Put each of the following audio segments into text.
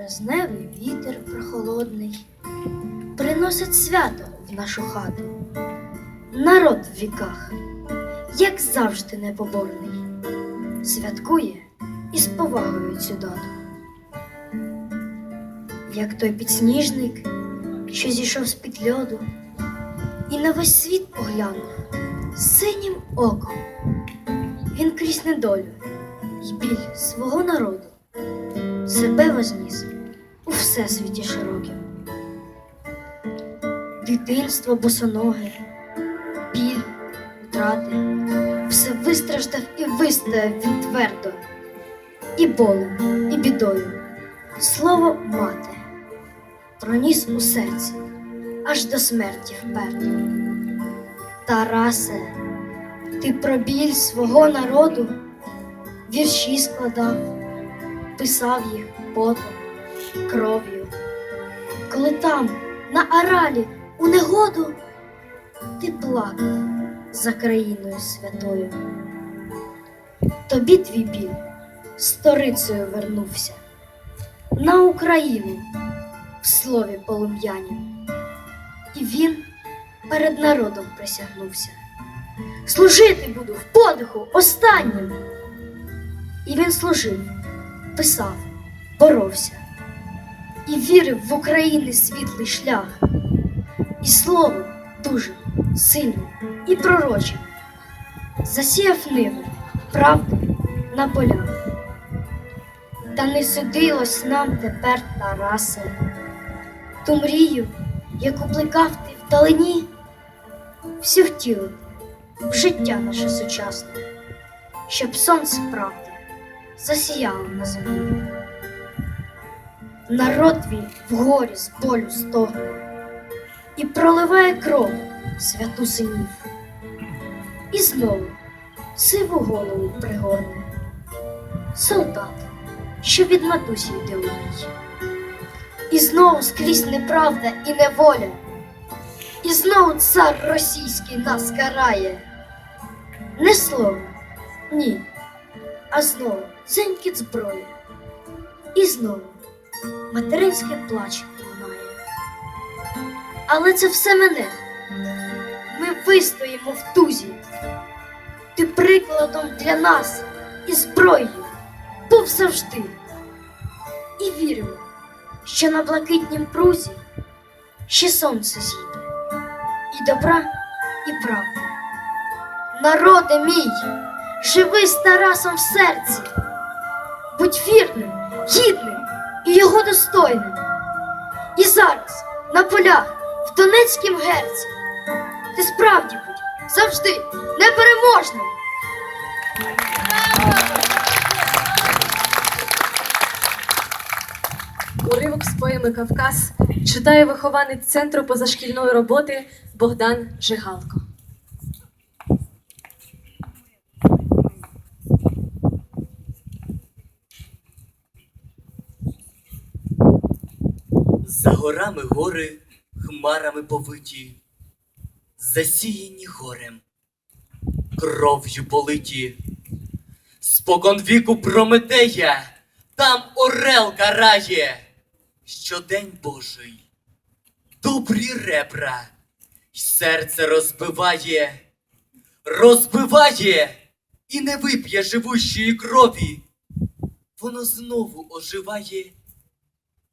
Березневий вітер прохолодний приносить свято в нашу хату. Народ в віках, як завжди непоборний, святкує із повагою цю дату. Як той підсніжник, що зійшов з-під льоду, і на весь світ поглянув синім оком. Він крізь недолю й біль свого народу себе возніс у всесвіті широким. Дитинство босоноге, біль, втрати, все вистраждав і вистояв він твердо, і болем, і бідою, слово мати, проніс у серці аж до смерті вперто. Тарасе, ти про біль свого народу вірші складав, писав їх потом, кров'ю. Коли там, на Аралі, у негоду, ти плакав за країною святою. Тобі твій біль сторицею вернувся на Україну в слові полум'янім. І він перед народом присягнувся. Служити буду в подиху останнім. І він служив, писав, боровся і вірив в України світлий шлях, і словом дуже сильним і пророчим засіяв ниви правди на полях. Та не судилось нам тепер, Тарасе, ту мрію, яку плекав ти вдалині, всю втілив в життя наше сучасне, щоб сонце правди засіяло на землі. Народ твій в горі з болю стогне і проливає кров святу синів, і знову сиву голову пригорне солдат, що від матусі йде у. І знову скрізь неправда і неволя, і знову цар російський нас карає. Не слово, ні, а знову дзенькіт зброї, і знову материнський плач лунає. Але це все мене. Ми вистоїмо в тузі. Ти прикладом для нас і зброєю був завжди. І віримо, що на блакитнім прузі ще сонце зійде, і добра, і правда. Народе мій, живи з Тарасом в серці, будь вірним, гідним і його достойним. І зараз на полях в Донецькім герці ти справді будь завжди непереможним. Уривок з поеми Кавказ читає вихованець центру позашкільної роботи Богдан Жигалко. Горами гори хмарами повиті, засіяні горем, кров'ю политі. Спокон віку Прометея, там орел карає, щодень Божий, добрі ребра, й серце розбиває, розбиває і не вип'є живущої крові. Воно знову оживає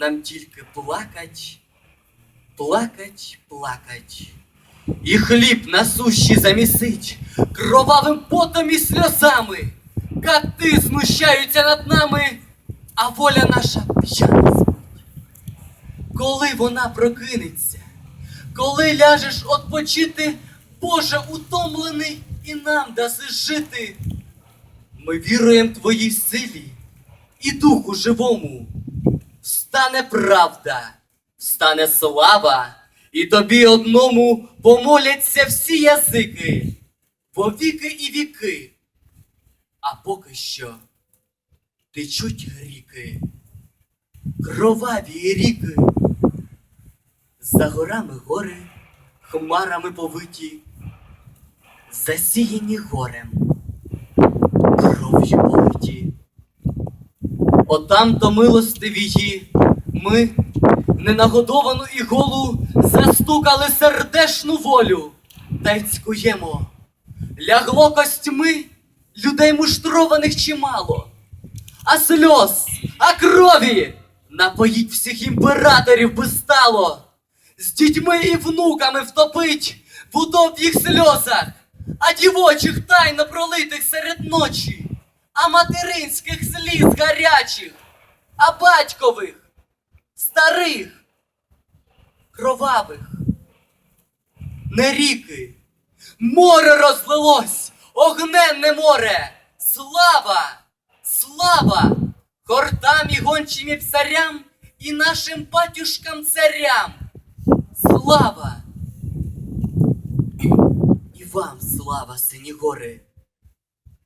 Нам тільки плакать, плакать, плакать. І хліб на суші замісить кровавим потом і сльозами. Кати знущаються над нами, а воля наша п'яна спить. Коли вона прокинеться, коли ляжеш отпочити, Боже утомлений і нам даси жити. Ми віруємо твоїй силі і духу живому. Стане правда Встане слава, і тобі одному помоляться всі язики, повіки і віки. А поки що течуть ріки, кроваві ріки. За горами гори, хмарами повиті, засіяні горем, кров'ю политі. Отам то милостивії ми, ненагодовану і голу, застукали сердешну волю, та й цькуємо. Лягло костьми людей муштрованих чимало, а сльоз, а крові напоїть всіх імператорів би стало, з дітьми і внуками втопить в удоб'їх сльозах, а дівочих тайно пролитих серед ночі, а материнських сліз гарячих, а батькових, старих, кровавих, не ріки, море розлилось, огненне море, слава, слава, хортам і гончим і псарям і нашим батюшкам царям. Слава! І вам слава, сині гори,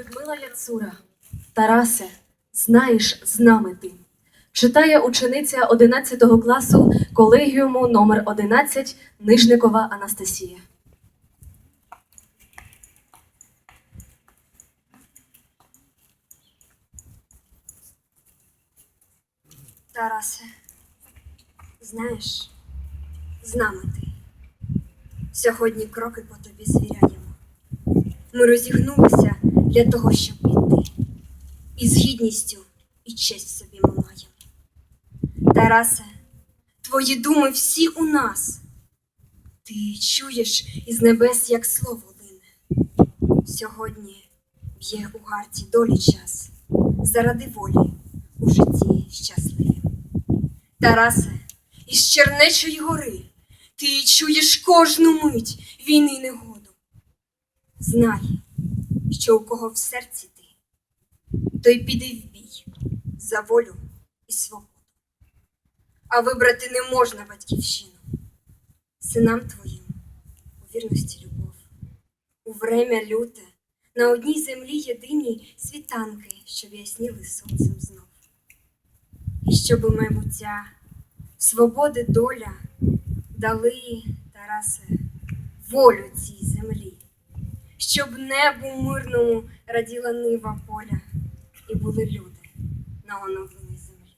Людмила Яцура, Тарасе, знаєш, з нами ти. Читає учениця 11 класу колегіуму номер 11 Нижникова Анастасія. Тарасе, знаєш, з нами ти. Сьогодні кроки по тобі звіряємо. Ми розігнулися для того, щоб піти. І з гідністю і честь собі ми маємо. Тарасе, твої думи всі у нас. Ти чуєш із небес, як слово лине. Сьогодні б'є у гарті долі час заради волі у житті щасливі. Тарасе, із Чернечої гори ти чуєш кожну мить війни негоду. Знай, що у кого в серці ти, той піде в бій за волю і свободу. А вибрати не можна батьківщину. Синам твоїм у вірності любов, у время люте, на одній землі єдиній світанки, щоб ясніли сонцем знов. І щоби майбуття, свободи доля дали, Тарасе, волю цій землі, щоб небу мирному раділа нива поля, і були люди на оновленій землі.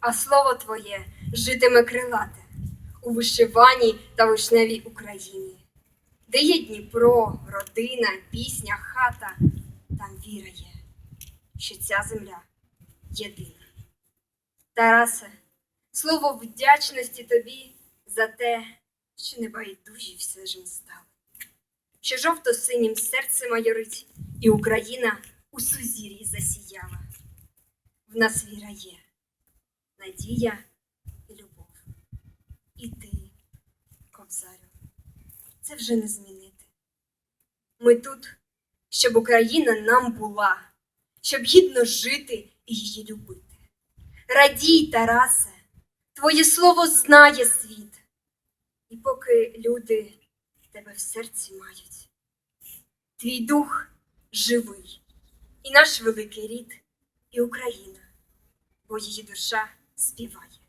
А слово твоє житиме крилате у вишиваній та вишневій Україні, де є Дніпро, родина, пісня, хата, там віра є, що ця земля єдина. Тарасе, слово вдячності тобі за те, що небайдужі все ж ми стали, що жовто-синім серце майорить, і Україна у сузір'ї засіяла. В нас віра є, надія і любов. І ти, кобзарю, це вже не змінити. Ми тут, щоб Україна нам була, щоб гідно жити і її любити. Радій, Тарасе, твоє слово знає світ. І поки люди тебе в серці мають, твій дух живий, і наш великий рід, і Україна, бо її душа співає.